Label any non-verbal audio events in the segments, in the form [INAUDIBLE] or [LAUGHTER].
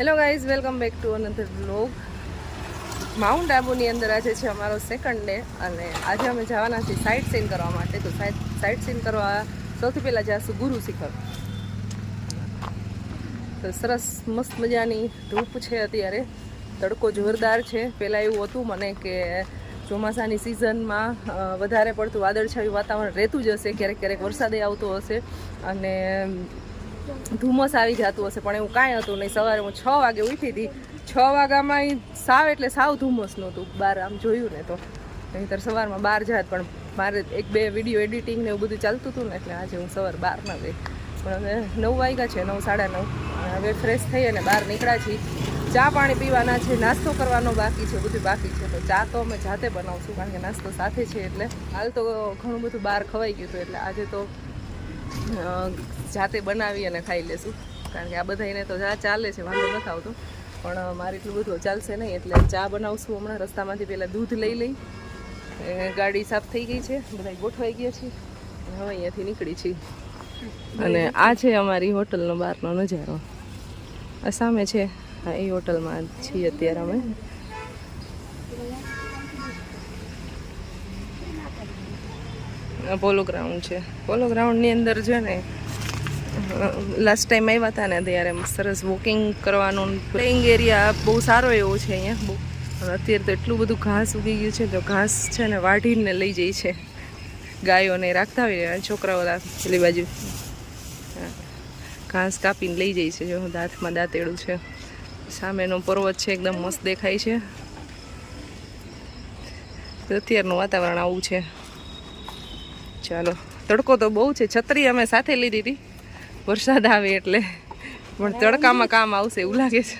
Hello guys welcome back to another vlog mount આબુની અંદર આજે છે અમારો સેકન્ડ ડે અને આજે અમે જવાના છીએ સાઇટ સીન કરવા માટે. તો સાઇટ સીન કરવા સૌથી પહેલાં જઈશું ગુરુ શિખર. તો સરસ મસ્ત મજાની ધૂપ છે અત્યારે. તડકો જોરદાર છે. પહેલાં એવું હતું મને કે ચોમાસાની સિઝનમાં વધારે પડતું વાદળછાયું વાતાવરણ રહેતું જ હશે. ક્યારેક ક્યારેક વરસાદે આવતો હશે. અને ધુમ્મસ આવી જતું હશે, પણ એવું કાંઈ હતું નહીં. સવારે હું છ વાગે ઉઠી હતી. છ વાગ્યામાં સાવ એટલે સાવ ધુમ્મસ નહોતું. બહાર આમ જોયું ને તો. નહીંતર સવારમાં બહાર જાત, પણ મારે એક બે વીડિયો એડિટિંગ ને એવું બધું ચાલતું હતું ને, એટલે આજે હું સવાર બહાર ન ગઈ પણ હવે નવ વાગ્યા છે, નવ, સાડા નવ. હવે ફ્રેશ થઈ અને બહાર નીકળ્યા છીએ. ચા પાણી પીવાના છે, નાસ્તો કરવાનો બાકી છે, બધું બાકી છે. તો ચા તો અમે જાતે બનાવશું, કારણ કે નાસ્તો સાથે છે, એટલે હાલ તો ઘણું બધું બહાર ખવાઈ ગયું હતું, એટલે આજે તો જાતે બનાવી અને ખાઈ લેશું. કારણ કે આ બધાને તો ચા ચાલે છે, વાંધો નથી આવતો. પણ મારે એટલું બધું ચાલશે નહીં, એટલે ચા બનાવશું હમણાં. રસ્તામાંથી પહેલાં દૂધ લઈ લઈ. ગાડી સાફ થઈ ગઈ છે. બધા ગોઠવાઈ ગયા છીએ હવે અહીંયાથી નીકળી છીએ. અને આ છે અમારી હોટલનો બહારનો નજારો. આ સામે છે. હા, એ હોટલમાં છીએ અત્યારે અમે. પોલો ગ્રાઉન્ડ છે. પોલો ગ્રાઉન્ડની અંદર છે ને લાસ્ટ ટાઈમ આવ્યા હતા ને ત્યારે સરસ વોકિંગ કરવાનું પ્લેઇંગ એરિયા બહુ સારો એવો છે અહીંયા. બહુ અત્યારે તો એટલું બધું ઘાસ ઉગી ગયું છે તો ઘાસ છે ને વાઢીને લઈ જાય છે. ગાયોને રાખતા હોય છોકરાઓ પેલી બાજુ. ઘાસ કાપીને લઈ જાય છે, જો દાંતમાં દાંતેડું છે. સામેનો પર્વત છે, એકદમ મસ્ત દેખાય છે. અત્યારનું વાતાવરણ આવું છે. ચાલો. તડકો તો બહુ છે, છત્રી અમે સાથે લીધી હતી. વરસાદ આવે એટલે. પણ તડકામાં કામ આવશે એવું લાગે છે.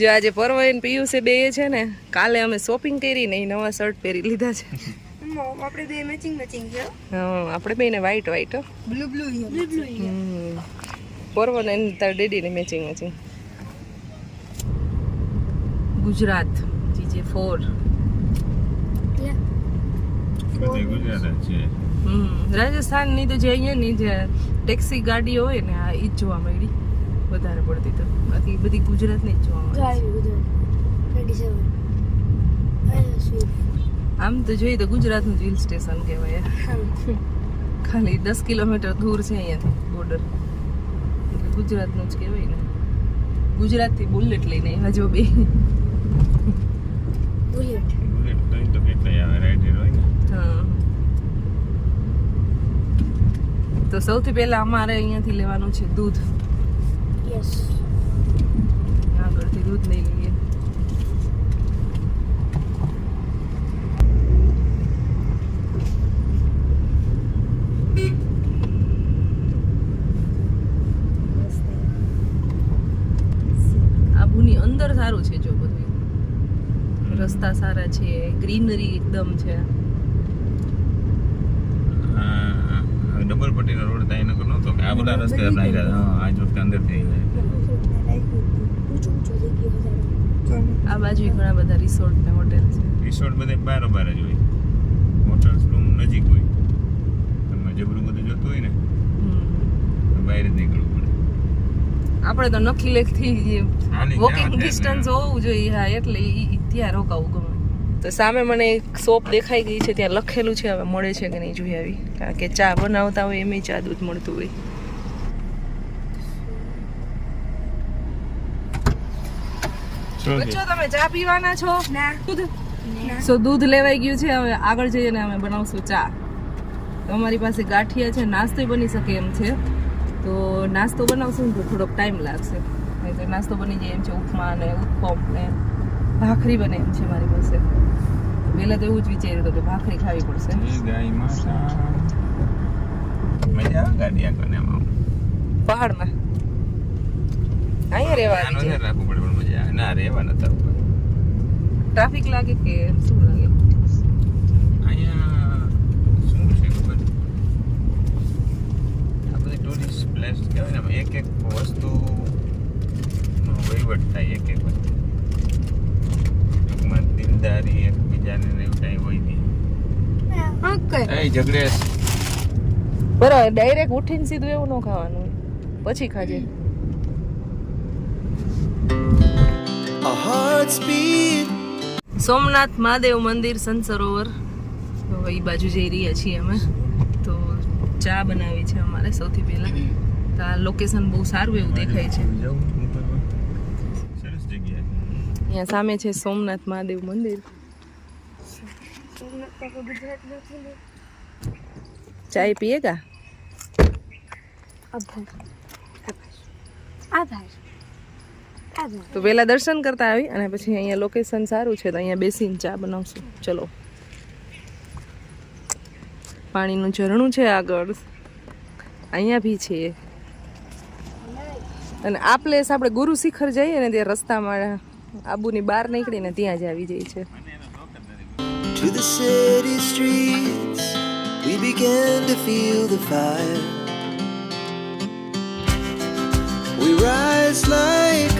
જો આજે પરવૈન પિયુષે બે છે ને કાલે અમે શોપિંગ કરી ને નવા શર્ટ પહેરી લીધા છે. આપણે બે મેચિંગ મેચિંગ છે. હા આપણે બેને white white blue blue blue blue પરવન તાર ડેડીને matching matching Gujarat G J four બધી ગુજરાત છે. રાજસ્થાનની તો જે અહીંયાની જે ટેક્સી ગાડીઓ હોય ને આ એ જ જોવા મળી. વધારે પડતી તો. બાકી બધી ગુજરાતની જ જોવા મળે. આમ તો જોઈએ તો ગુજરાતનું જ હિલ સ્ટેશન કહેવાય. ખાલી દસ કિલોમીટર દૂર છે અહીંયાથી બોર્ડર એટલે ગુજરાતનું જ કહેવાય ને. ગુજરાતથી બુલેટ લઈને હજુ જો બે. બુલેટ બુલેટ તો કેટલાય આવે રાઈડર હોય ને? હા. તો સૌથી પહેલા અમારે અહીંયાથી લેવાનું છે દૂધ. આગળથી દૂધ લઈ લઈએ. આબુની અંદર સારું છે જો બધું. રસ્તા સારા છે ગ્રીનરી એકદમ છે હા ડબલ પટ્ટીનો રોડ ત્યાં નકર નહોતો કે આ બધા રસ્તે આપણે આવ્યા હા આ જ રસ્તે અંદર થઈ જાય આ બાજુ ઘણા બધા રિસોર્ટ ને હોટેલ છે. રિસોર્ટ બધે બાર બાર જ હોય. હોટલ્સ રૂમ નજીક હોય. તમે જબરું બધું જોતું હોય ને બહાર જ નીકળવું પડે. આપણે તો નખી લેખથી વોકિંગ ડિસ્ટન્સ હોવું? જોઈએ. હા એટલે ત્યાં રોકાવું ગમે. તો સામે મને એક શોપ દેખાઈ ગઈ છે. ત્યાં લખેલું છે હવે મળે છે કે નહીં જોઈ આવી. કારણ કે ચા બનાવતા હોય એમ ચા દૂધ મળતું હોય શું છે? બચ્ચો તમે ચા પીવાના છો? ના. દૂધ? સો દૂધ લેવાઈ ગયું છે હવે આગળ જઈને અમે બનાવશું ચા. તો અમારી પાસે ગાંઠિયા છે નાસ્તો બની શકે એમ છે. તો નાસ્તો બનાવશું ને તો થોડોક ટાઈમ લાગશે. નહીં તો નાસ્તો બની જાય એમ છે ઉપમા ને ઉત્પમ ને ભાખરી બને એમ છે મારી પાસે. પહેલા તો એવું જ વિચાર્યું હતું કે ભાખરી ખાવી પડશે. પહાડમાં. અહીંયા રહેવાની છે? રાખવું પડે પણ મજા આવે. ના રહેવા નતા ટ્રાફિક લાગે કે શું લાગે? અહીંયા શું છે ખબર? આ બધી ટુરિસ્ટ પ્લેસ કહેવાય ને એક એક વસ્તુ નો વહીવટ થાય એક એક વસ્તુ. ટૂંકમાં દિલદારી એકબીજાને ને એવું કાંઈ હોય નહીં. ઓકે એ ઝઘડે. બરાબર ડાયરેક્ટ ઉઠીને સીધું એવું ન ખાવાનું પછી ખાજે. સોમનાથ મહાદેવ મંદિર સંત સરોવર. તો એ બાજુ જઈ રહ્યા છીએ અમે. તો ચા બનાવી છે અમારે સૌથી પહેલા. તો આ લોકેશન બહુ સારું એવું દેખાય છે. અહીંયા સામે છે સોમનાથ મહાદેવ મંદિર. ચાય પીએગા આભાર આભાર તો પહેલા દર્શન કરતા આવી અને પછી અહીંયા લોકેશન સારું છે તો અહીંયા બેસીને ચા બનાવશું. ચલો. પાણીનું ઝરણું છે આગળ. અહીંયા બી છે. અને આ પ્લેસ આપણે ગુરુ શિખર જઈએ ને ત્યાં રસ્તામાં આબુની બહાર નીકળીને ત્યાં જ આવી જાય છે To the city streets, we began to feel the fire. We rise like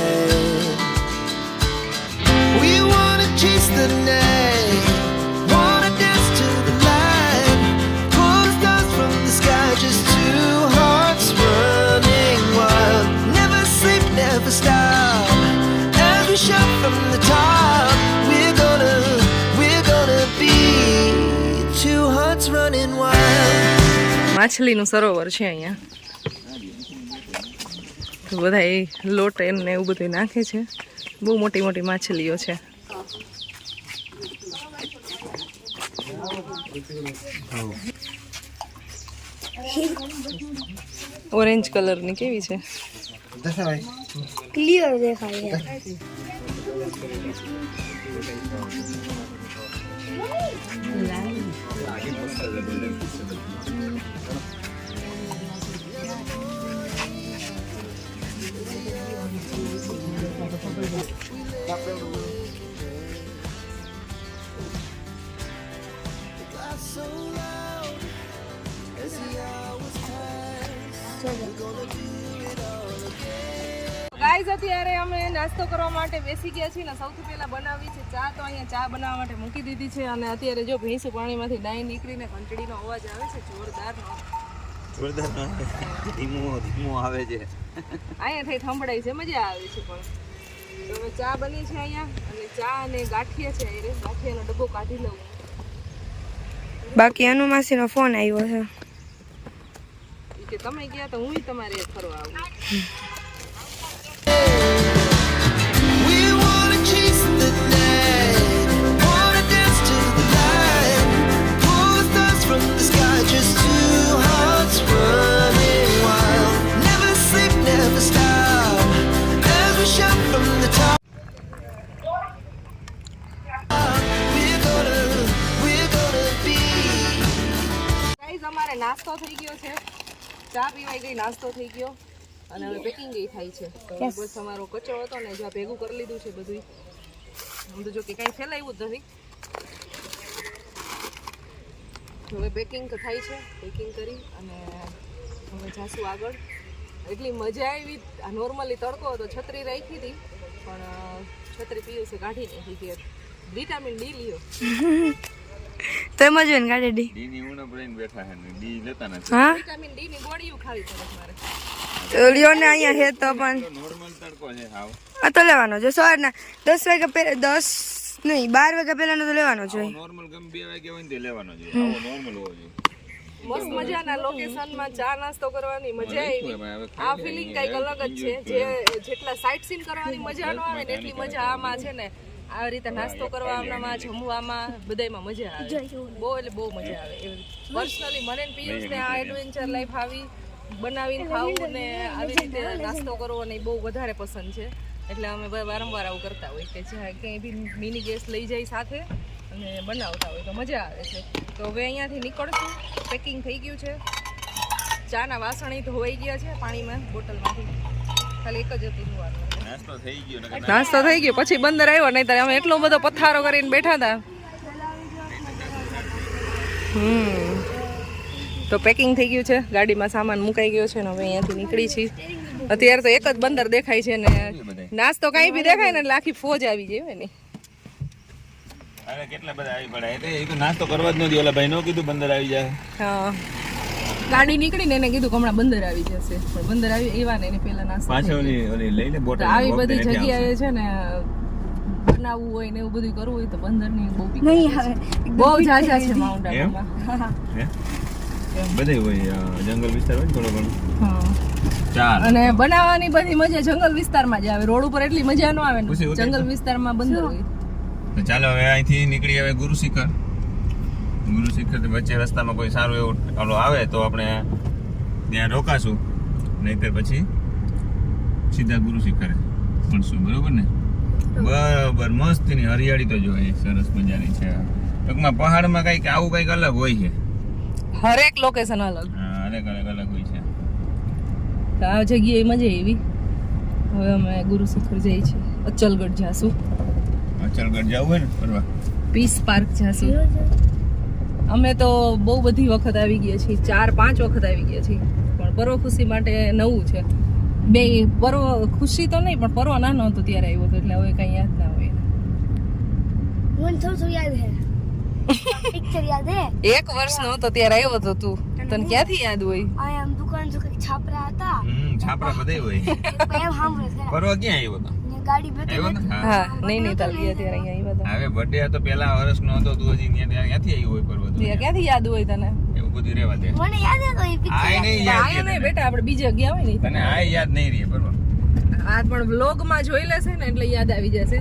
માછલીનું સરોવર છે અહીંયા. તો બધા એ લોટ એમને એવું બધું નાખે છે. બહુ મોટી મોટી માછલીઓ છે. ઓરેન્જ કલરની કેવી છે? ક્લિયર દેખાય છે So નાસ્તો કરવા માટે બેસી ગયા છીએ ને સૌથી પહેલા બનાવી છે ચા તો અહીંયા ચા બનાવવા માટે મૂકી દીધી છે અને અત્યારે જો ભેંસ પાણીમાંથી ડાઈ નીકળીને ઘંટડીનો અવાજ આવે છે જોરદારનો. જોરદાર ધીમો ધીમો આવે છે. અહીંયાથી સંભળાય છે મજા આવે છે પણ. હવે ચા બની છે અહીંયા અને ચા અને ગાંઠિયા છે અહીં ગાંઠિયાનો ડબ્બો કાઢી લઉં. બાકી અનુમાસીનો ફોન આવ્યો છે. કે તમે ગયા તો હું તમારે ફરવા આવું. નાસ્તો થઈ ગયો છે. ચા પીવાઈ ગઈ નાસ્તો થઈ ગયો. અને હવે પેકિંગ એ થાય છે. તો બસ અમારો કચરો હતો ને જો ભેગું કરી લીધું છે બધું હું તો જો કે કાંઈ ફેલાયું જ નથી. હવે પેકિંગ થાય છે. પેકિંગ કરી અને હવે જાશું આગળ. એટલી મજા આવી. નોર્મલી તડકો હતો છત્રી રાખી હતી. પણ છત્રી પીયું છે કાઢી નાખી કે વિટામિન ડી લ્યો. [LAUGHS] તો એમ જ હોય ને ગાડી ડી ડી ની ઉણપ રહીને બેઠા હે ડી લેતા નથી. હા? વિટામિન ડી ની ગોળીઓ ખાવી પડે મારે. તો લ્યો ને અહીંયા હે તો પણ નોર્મલ તડકો છે હાવ. આ તો લેવાનો છે. સવારના દસ વાગ્યા પહેલા દસ નહીં બાર વાગ્યા પહેલાનો તો લેવાનો છે નોર્મલ ગમ બે વાગે હોય ને તે લેવાનો છે આવો નોર્મલ હોવો જોઈએ. મસ્ત મજાના લોકેશનમાં ચા નાસ્તો કરવાની મજા આવી. આ ફિલિંગ કંઈક અલગ જ છે. જે જેટલા સાઇટ સીન કરવાની મજા ન આવે ને એટલી મજા આમાં છે ને. આ રીતે નાસ્તો કરવામાં જમવામાં બધાયમાં મજા આવે. બહુ એટલે બહુ મજા આવે. પર્સનલી મને ને પિયુષને આ એડવેન્ચર લાઈફ આવી બનાવીને ખાવું ને આવી રીતે નાસ્તો કરવો ને એ બહુ વધારે પસંદ છે. એટલે અમે વારંવાર આવું કરતા હોય કે જ્યાં ક્યાંય બી મિની ગેસ લઈ જાય સાથે અને બનાવતા હોય તો મજા આવે છે. તો હવે અહીંયાથી નીકળશું. પેકિંગ થઈ ગયું છે. ચાના વાસણ ધોવાઈ ગયા છે પાણીમાં બોટલમાંથી. ખાલી એક જ હતી ધોવાનું. નાસ્તો થઈ ગયો પછી બંદર આવ્યો નહીં અમે એટલો બધો પથારો કરીને બેઠા હતા. હમ. તો પેકિંગ થઈ ગયું છે ગાડીમાં સામાન મુકાઈ ગયો છે ને હવે અહીંયાથી નીકળી છીએ. અત્યારે તો એક જ બંદર દેખાય છે ને નાસ્તો કાંઈ બી દેખાય ને એટલે આખી ફોજ આવી જાય હોય ને. કેટલા બધા આવી તો નાસ્તો કરવા જ નથી ઓલા ભાઈ નો કીધું બંદર આવી જાય. હા. ગાડી નીકળીને એને કીધું હમણાં બંદર આવી જશે. પણ બંદર આવી એવા ને એને પેલા નાસ્તો પાછળની ઓલી લઈ લે બોટલ આવી બધી જગ્યાએ છે ને બનાવવું હોય ને એવું બધું કરવું હોય તો બંદરની બહુ નહીં હવે બહુ જાજા છે માઉન્ટ આબુમાં બધે હોય જંગલ વિસ્તાર હોય થોડો ઘણો. અને બનાવવાની બધી મજા જંગલ વિસ્તારમાં જ આવે. રોડ ઉપર એટલી મજા ન આવે ને. જંગલ. વિસ્તારમાં બંદર હોય. ચાલો હવે અહીંથી નીકળી હવે ગુરુ શિખર. ગુરુ શિખર વચ્ચે રસ્તામાં કોઈ સારું એવું ઓલો આવે તો આપણે ત્યાં રોકાશું. નહીતર પછી સીધા ગુરુ શિખરે મળશું. બરોબર ને? બરાબર. મસ્તની હરિયાળી તો જોઈએ સરસ મજાની છે. ટૂંકમાં પહાડમાં કંઈક આવું કંઈક અલગ હોય છે. હરેક લોકેશન અલગ. હા, અલગ અલગ અલગ હોય છે. તો આ જગ્યાએ મજા એવી હવે અમે ગુરુ શિખર જઈએ છીએ. અચલગઢ જાશું. અચલગઢ જવું હોય ને ફરવા? પીસ પાર્ક જાશું. અમે તો બહુ બધી વખત આવી ગયા છીએ ચાર પાંચ વખત આવી ગયા છીએ. પણ પર્વ ખુશી માટે નવું છે. બે પર્વ ખુશી તો નહીં પણ પર્વ નાનો હતો ત્યારે આવ્યો હતો એટલે હવે કઈ યાદ ના હોય. મને થોડું યાદ હે. પિક્ચર યાદ હે? એક વર્ષનો હતો ત્યારે આવ્યો હતો તું. તને ક્યાંથી યાદ હોય? આમ દુકાન જો કંઈક છાપરા હતા. હમ છાપરા બધે હોય. એક એમ સાંભળે છે. ક્યાં આવ્યો હતો ગાડી બેઠી હા. નહીં નહીં ગયા ત્યારે અહીંયા આવ્યા હવે બર્થડે હતો પેલા વર્ષનો હતો તું હજી ત્યાં- ત્યાં ક્યાંથી આવી હોય પર્વત ક્યાંથી યાદ હોય તને? એવું બધું રહેવા દે. મને યાદ હતો એ પિક્ચર આય નહીં યાદ આયો નહીં બેટા આપણે બીજે ગયા હોય ને તને આય યાદ નહીં રહે પર્વત આ પણ વ્લોગમાં જોઈ લેશે ને એટલે યાદ આવી જશે.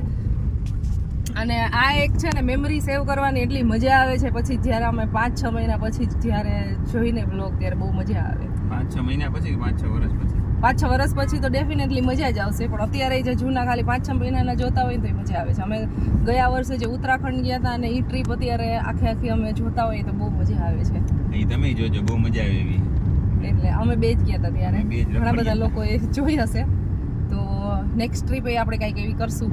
અને આ એક છે ને મેમરી સેવ કરવાની એટલી મજા આવે છે. પછી જ્યારે અમે પાંચ છ મહિના પછી જ્યારે જોઈને બ્લોગ ત્યારે બહુ મજા આવે. પાંચ છ મહિના પછી પાંચ છ વર્ષ પછી? પાંચ છ વર્ષ પછી તો ડેફિનેટલી મજા જ આવશે. પણ અત્યારે જે જૂના ખાલી પાંચ છ મહિનાના જોતા હોય તો મજા આવે છે. અમે ગયા વર્ષે જે ઉત્તરાખંડ ગયા હતા અને એ ટ્રીપ અત્યારે આખે આખી અમે જોતા હોઈએ તો બહુ મજા આવે છે. તમે જોજો બહુ મજા આવે એવી. એટલે અમે બે જ ગયા હતા ત્યારે. ઘણા બધા લોકો લોકોએ જોઈ હશે. તો નેક્સ્ટ ટ્રીપ એ આપણે કંઈક એવી કરશું.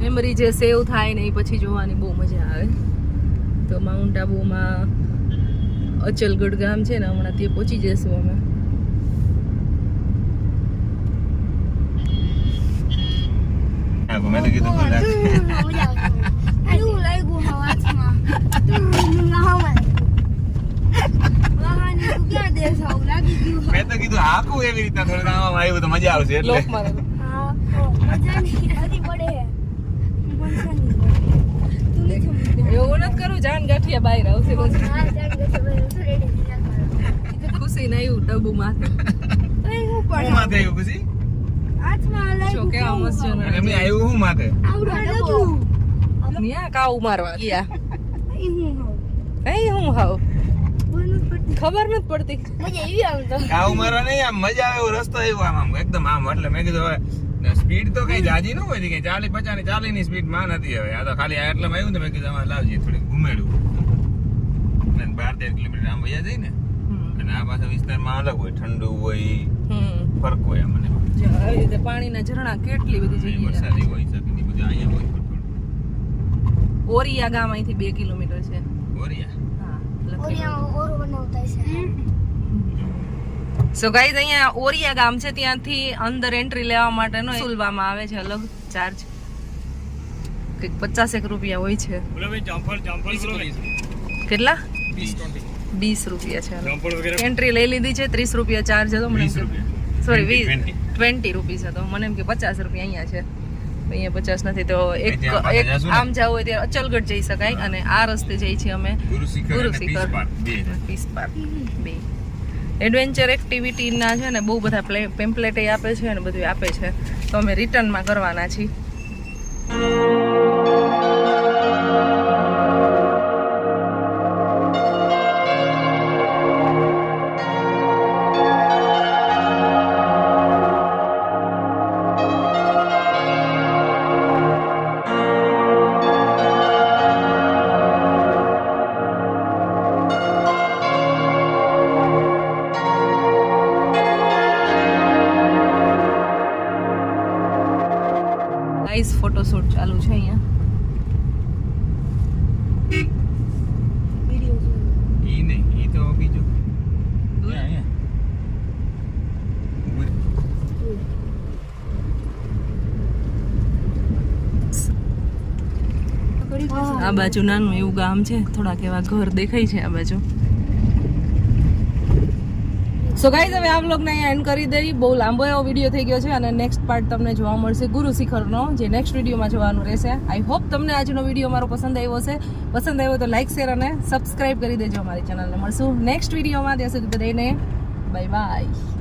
મેમરી જે સેવ થાય ને એ પછી જોવાની બહુ મજા આવે. તો માઉન્ટ આબુમાં અચલગઢ ગામ છે ને હમણાં તે પહોંચી જઈશું અમે. મેં તો કીધું હાકું એવી રીતના થોડું આમ આવ્યું તો મજા આવશે એટલે. મજા નહીં પડે મજા નહીં તું નહીં સમજી એવું નથી કરું જાન ગાંઠિયા બહાર આવશે પછી. ખુશી ને આવ્યું ડબ્બુ માથે. હું માથે આવ્યું પછી? ખબર નથી પડતી. મજા એવી આમ તો. કાવ મારવા નહીં આમ મજા આવે એવો રસ્તો આવ્યો આમ આમ એકદમ આમ. એટલે મેં કીધું હવે સ્પીડ તો કઈ જાજી ન હોય કે ચાલી પચાસ ચાલી ની સ્પીડમાં નથી હવે. આ તો ખાલી આ એટલામાં આવ્યું ને મેં કીધું અમારે લાવજે થોડીક ઘુમેડું. અને બાર તેર કિલોમીટર આમ વયા જાય ને અને આ પાછા વિસ્તારમાં અલગ હોય ઠંડુ હોય હમ. ફરક હોય મને આવી રીતે પાણીના ઝરણા કેટલી બધી જગ્યાએ. વરસાદી હોય શકે ને બધું અહીંયા હોય થોડું. ઓરિયા ગામ અહીંથી બે કિલોમીટર છે. ઓરિયા? હા. ઓરિયામાં ઓરો બનાવતા છે સો ગાઈઝ અહીંયા ઓરિયા ગામ છે ત્યાંથી અંદર એન્ટ્રી લેવા માટેનો સુલવામાં આવે છે અલગ ચાર્જ કંઈક પચાસેક રૂપિયા હોય છે. કેટલા? વીસ રૂપિયા છે. એન્ટ્રી લઈ લીધી છે ત્રીસ રૂપિયા ચાર્જ હતો મને સોરી વીસ 20. ટ્વેન્ટી રૂપીસ હતો મને એમ કે પચાસ રૂપિયા અહીંયા છે. અહીંયા પચાસ નથી તો એક એક આમ જવું હોય ત્યારે અચલગઢ જઈ શકાય અને આ રસ્તે જઈ છીએ અમે ગુરુ શિખર. પીસ પાર્ક બે. એડવેન્ચર એક્ટિવિટીના છે ને, બહુ બધા પેમ્પલેટ આપે છે અને બધું આપે છે. તો અમે રિટર્નમાં કરવાના છીએ. આ બાજુ નાનું એવું ગામ છે. થોડાક એવા ઘર દેખાય છે આ બાજુ. સો ગાઈઝ હવે આ બ્લોગને અહીંયા એન્ડ કરી દઈ. બહુ લાંબો એવો વીડિયો થઈ ગયો છે અને નેક્સ્ટ પાર્ટ તમને જોવા મળશે ગુરુ શિખરનો, જે નેક્સ્ટ વિડીયોમાં જોવાનું રહેશે. આઈ હોપ તમને આજનો વીડિયો મારો પસંદ આવ્યો છે પસંદ આવ્યો તો લાઈક શેર અને સબસ્ક્રાઇબ કરી દેજો. અમારી ચેનલને મળશું નેક્સ્ટ વિડીયોમાં ત્યાં સુધી બધાને બાય બાય